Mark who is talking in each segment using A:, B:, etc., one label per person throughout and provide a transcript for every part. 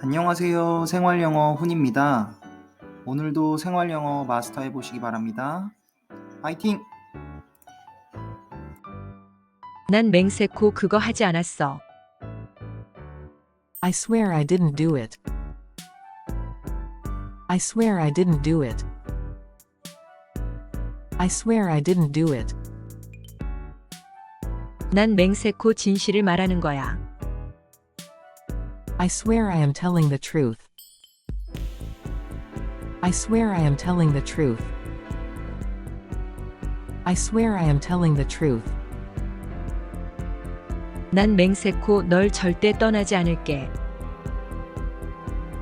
A: 안녕하세요. 생활영어 훈입니다. 오늘도 생활영어 마스터해 보시기 바랍니다. 파이팅!
B: 난 맹세코 그거 하지 않았어.
C: I swear I didn't do it. I swear I didn't do it. I swear I didn't do it.
B: 난 맹세코 진실을 말하는 거야.
C: I swear I am telling the truth. I swear I am telling the truth. I swear I am telling the truth.
B: 난 맹세코 널 절대 떠나지 않을게.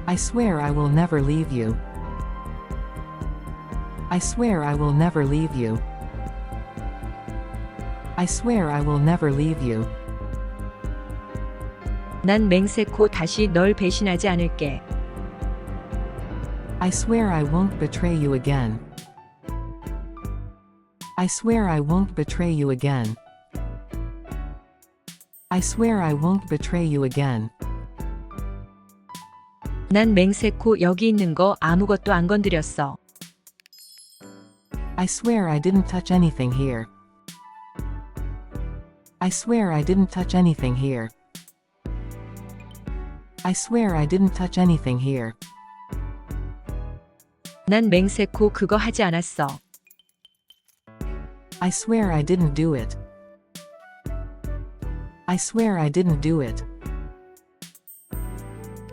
C: I swear I will never leave you. I swear I will never leave you. I swear I will never leave you.
B: 난 맹세코 다시 널 배신하지 않을게.
C: I swear I won't betray you again. I swear I won't betray you again. I swear I won't betray you again.
B: 난 맹세코 여기 있는 거 아무것도 안 건드렸어.
C: I swear I didn't touch anything here. I swear I didn't touch anything here. I swear I didn't touch anything here.
B: 난 맹세코 그거 하지 않았어.
C: I swear I didn't do it. I swear I didn't do it.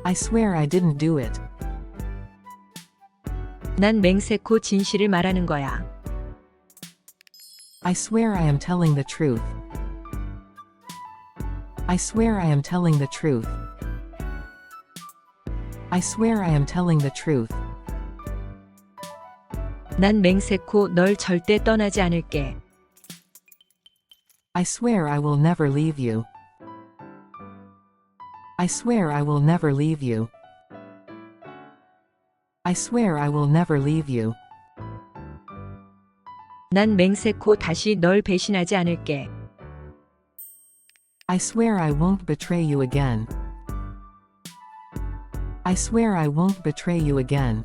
C: I swear I didn't do it.
B: 난 맹세코 진실을 말하는 거야.
C: I swear I am telling the truth. I swear I am telling the truth. I swear I am telling the truth.
B: 난 맹세코 널 절대 떠나지 않을게.
C: I swear I will never leave you. I swear I will never leave you. I swear I will never leave you.
B: 난 맹세코 다시 널 배신하지 않을게.
C: I swear I won't betray you again. I swear I won't betray you again.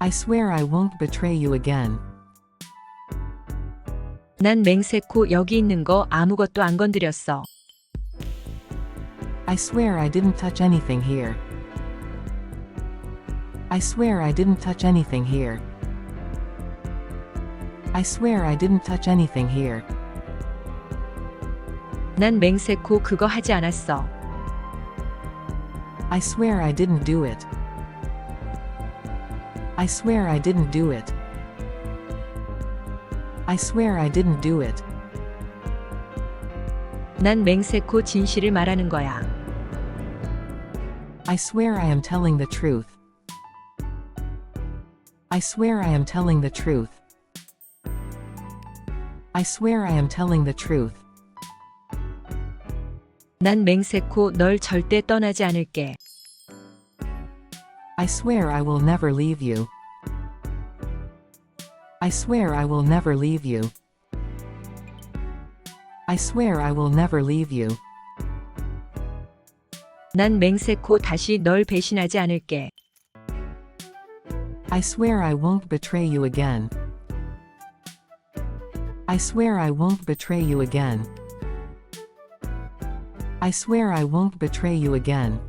C: I swear I won't betray you again.
B: 난 맹세코 여기 있는 거 아무것도 안 건드렸어.
C: I swear I didn't touch anything here. I swear I didn't touch anything here. I swear I didn't touch anything here.
B: 난 맹세코 그거 하지 않았어.
C: I swear I didn't do it. I swear I didn't do it. I swear I didn't do it.
B: 난 맹세코 진실을 말하는 거야.
C: I swear I am telling the truth. I swear I am telling the truth. I swear I am telling the truth.
B: 난 맹세코 널 절대 떠나지 않을게.
C: I swear I will never leave you. I swear I will never leave you. I swear I will never leave you.
B: 난 맹세코 다시 널 배신하지 않을게.
C: I swear I won't betray you again. I swear I won't betray you again. I swear I won't betray you again.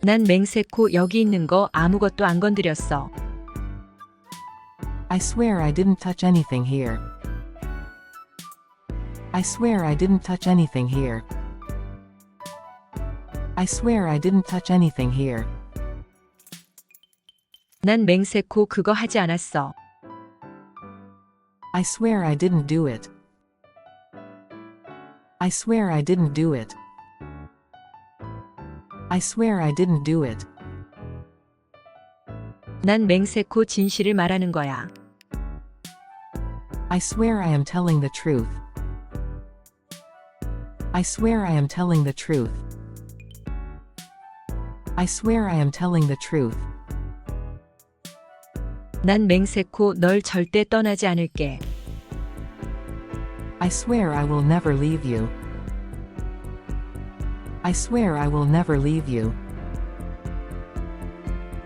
B: 난 맹세코 여기 있는 거 아무것도 안 건드렸어.
C: I swear I didn't touch anything here. I swear I didn't touch anything here. I swear I didn't touch anything here.
B: 난 맹세코 그거 하지 않았어.
C: I swear I didn't do it. I swear I didn't do it. I swear I didn't do it.
B: 난 맹세코 진실을 말하는 거야.
C: I swear I am telling the truth. I swear I am telling the truth. I swear I am telling the truth.
B: 난 맹세코 널 절대 떠나지 않을게.
C: I swear I will never leave you. I swear I will never leave you.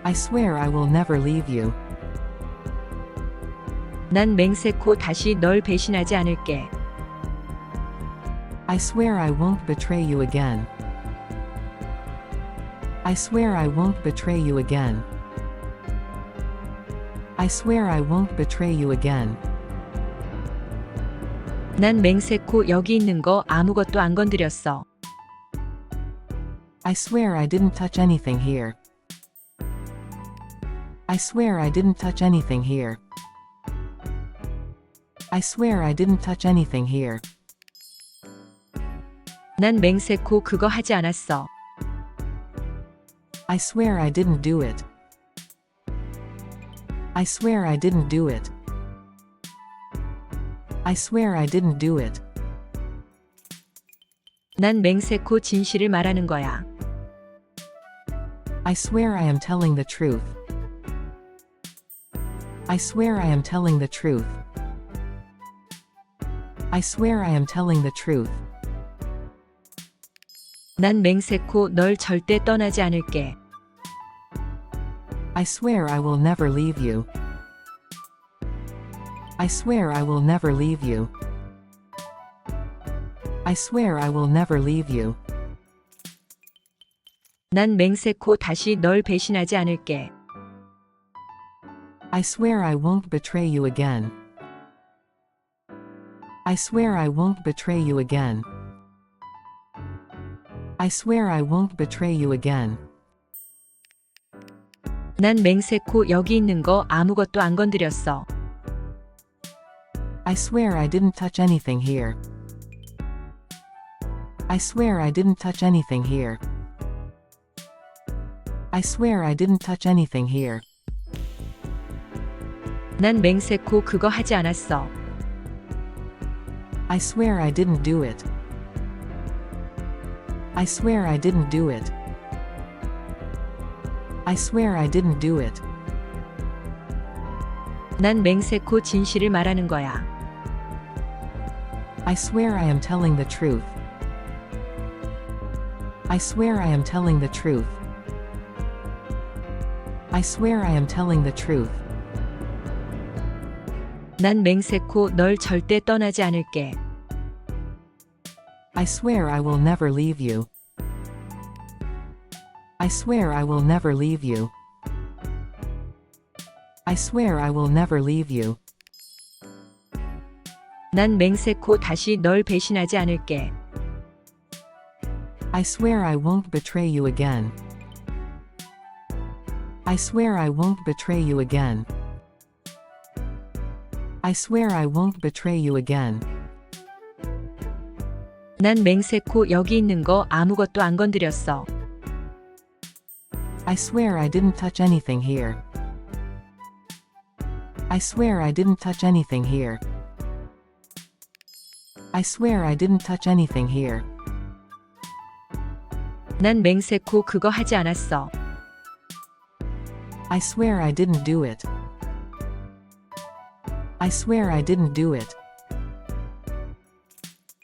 C: I swear I will never leave you.
B: 난 맹세코 다시 널 배신하지 않을게.
C: I swear I won't betray you again. I swear I won't betray you again. I swear I won't betray you again.
B: 난 맹세코 여기 있는 거 아무것도 안 건드렸어.
C: I swear I didn't touch anything here. I swear I didn't touch anything here. I swear I didn't touch anything here.
B: 난 맹세코 그거 하지 않았어.
C: I swear I didn't do it. I swear I didn't do it. I swear I didn't do it.
B: 난 맹세코 진실을 말하는 거야.
C: I swear I am telling the truth. I swear I am telling the truth. I swear I am telling the truth.
B: 난 맹세코 널 절대 떠나지 않을게.
C: I swear I will never leave you. I swear I will never leave you. I swear I will never leave you.
B: 난 맹세코 다시 널 배신하지 않을게.
C: I swear I won't betray you again. I swear I won't betray you again. I swear I won't betray you again.
B: 난 맹세코 여기 있는 거 아무것도 안 건드렸어.
C: I swear I didn't touch anything here. I swear I didn't touch anything here. I swear I didn't touch anything here.
B: 난 맹세코 그거 하지 않았어.
C: I swear I didn't do it. I swear I didn't do it. I swear I didn't do it.
B: 난 맹세코 진실을 말하는 거야.
C: I swear I am telling the truth. I swear I am telling the truth. I swear I am telling the truth.
B: 난 맹세코 널 절대 떠나지 않을게.
C: I swear I will never leave you. I swear I will never leave you. I swear I will never leave you.
B: 난 맹세코 다시 널 배신하지 않을게.
C: I swear I won't betray you again. I swear I won't betray you again. I swear I won't betray you again.
B: 난 맹세코 여기 있는 거 아무것도 안 건드렸어.
C: I swear I didn't touch anything here. I swear I didn't touch anything here. I swear I didn't touch anything here.
B: 난 맹세코 그거 하지 않았어.
C: I swear I didn't do it. I swear I didn't do it.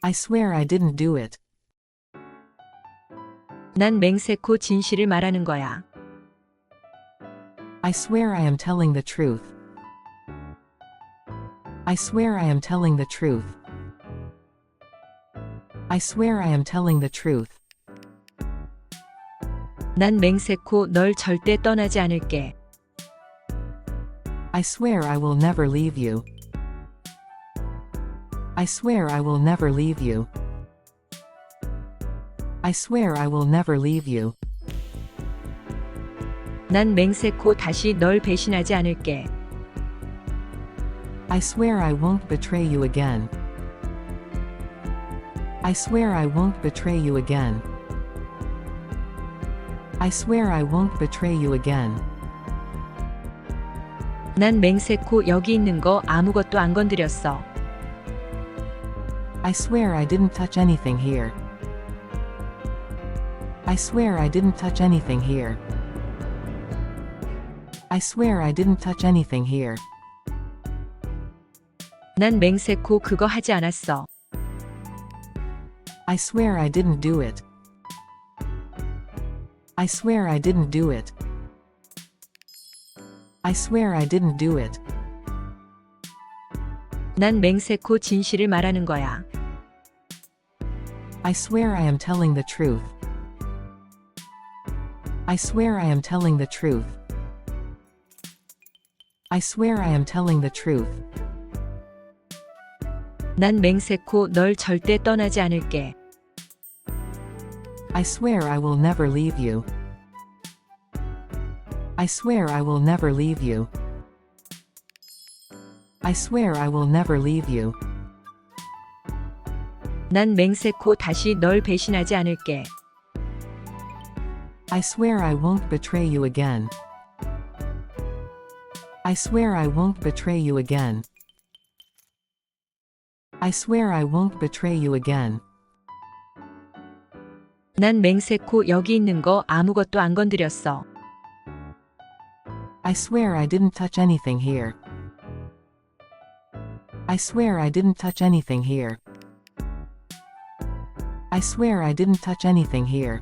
C: I swear I didn't do it.
B: 난 맹세코 진실을 말하는 거야.
C: I swear I am telling the truth. I swear I am telling the truth. I swear I am telling the truth.
B: 난 맹세코 널 절대 떠나지 않을게.
C: I swear I will never leave you. I swear I will never leave you. I swear I will never leave you.
B: 난 맹세코 다시 널 배신하지 않을게.
C: I swear I won't betray you again. I swear I won't betray you again. I swear I won't betray you again.
B: 난 맹세코 여기 있는 거 아무것도 안 건드렸어.
C: I swear I didn't touch anything here. I swear I didn't touch anything here. I swear I didn't touch anything here.
B: 난 맹세코 그거 하지 않았어.
C: I swear I didn't do it. I swear I didn't do it. I swear I didn't do it.
B: 난 맹세코 진실을 말하는 거야.
C: I swear I am telling the truth. I swear I am telling the truth. I swear I am telling the truth.
B: 난 맹세코 널 절대 떠나지 않을게.
C: I swear I will never leave you. I swear I will never leave you. I swear I will never leave you.
B: 난 맹세코 다시 널 배신하지 않을게.
C: I swear I won't betray you again. I swear I won't betray you again. I swear I won't betray you again.
B: 난 맹세코 여기 있는 거 아무것도 안 건드렸어.
C: I swear I didn't touch anything here. I swear I didn't touch anything here. I swear I didn't touch anything here.